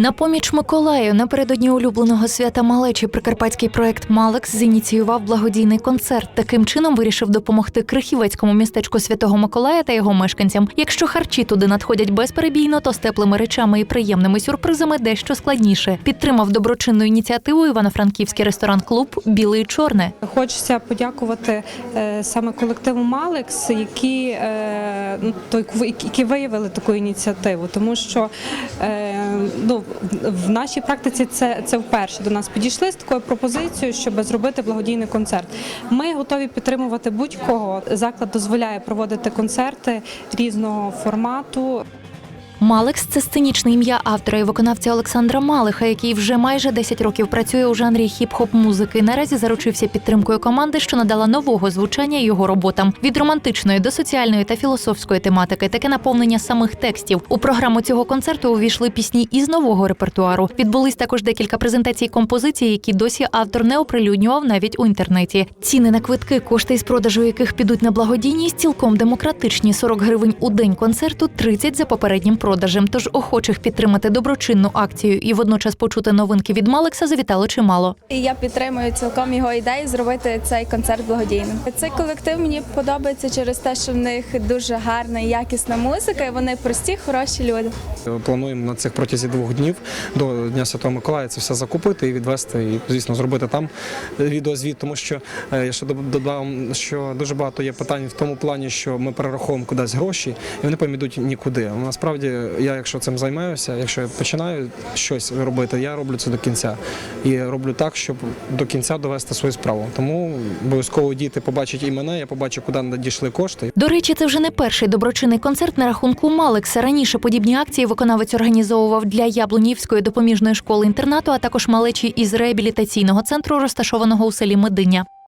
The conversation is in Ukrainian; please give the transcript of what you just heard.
На поміч Миколаю напередодні улюбленого свята малечі прикарпатський проект Малекс зініціював благодійний концерт. Таким чином вирішив допомогти крихівецькому містечку Святого Миколая та його мешканцям. Якщо харчі туди надходять безперебійно, то з теплими речами і приємними сюрпризами дещо складніше. Підтримав доброчинну ініціативу івано-франківський ресторан-клуб Біле і чорне. Хочеться подякувати е, саме колективу Малекс, які, е, ну, які виявили таку ініціативу, тому що е, ну, в нашій практиці це, це вперше до нас підійшли з такою пропозицією, щоб зробити благодійний концерт. Ми готові підтримувати будь-кого. Заклад дозволяє проводити концерти різного формату. Малекс це сценічне ім'я автора і виконавця Олександра Малиха, який вже майже 10 років працює у жанрі хіп-хоп музики. Наразі заручився підтримкою команди, що надала нового звучання його роботам від романтичної до соціальної та філософської тематики. Таке наповнення самих текстів. У програму цього концерту увійшли пісні із нового репертуару. Відбулись також декілька презентацій композицій, які досі автор не оприлюднював навіть у інтернеті. Ціни на квитки, кошти із продажу яких підуть на благодійність, цілком демократичні 40 гривень у день концерту, 30 за попереднім продажем. Тож охочих підтримати доброчинну акцію і водночас почути новинки від Малекса завітало чимало. І я підтримую цілком його ідею зробити цей концерт благодійним. Цей колектив мені подобається через те, що в них дуже гарна і якісна музика. і Вони прості, хороші люди. Плануємо на цих протязі двох днів до Дня Святого Миколая це все закупити і відвести, і звісно зробити там відеозвіт, тому що е, я ще дод- додам, що дуже багато є питань в тому плані, що ми перераховуємо кудись гроші, і вони потім нікуди. Насправді, я якщо цим займаюся, якщо я починаю щось робити, я роблю це до кінця і роблю так, щоб до кінця довести свою справу. Тому обов'язково діти побачать і мене, я побачу, куди надійшли кошти. До речі, це вже не перший доброчинний концерт на рахунку Малекса. Раніше подібні акції виконавець організовував для Яблунівської допоміжної школи інтернату, а також малечі із реабілітаційного центру, розташованого у селі Мединя.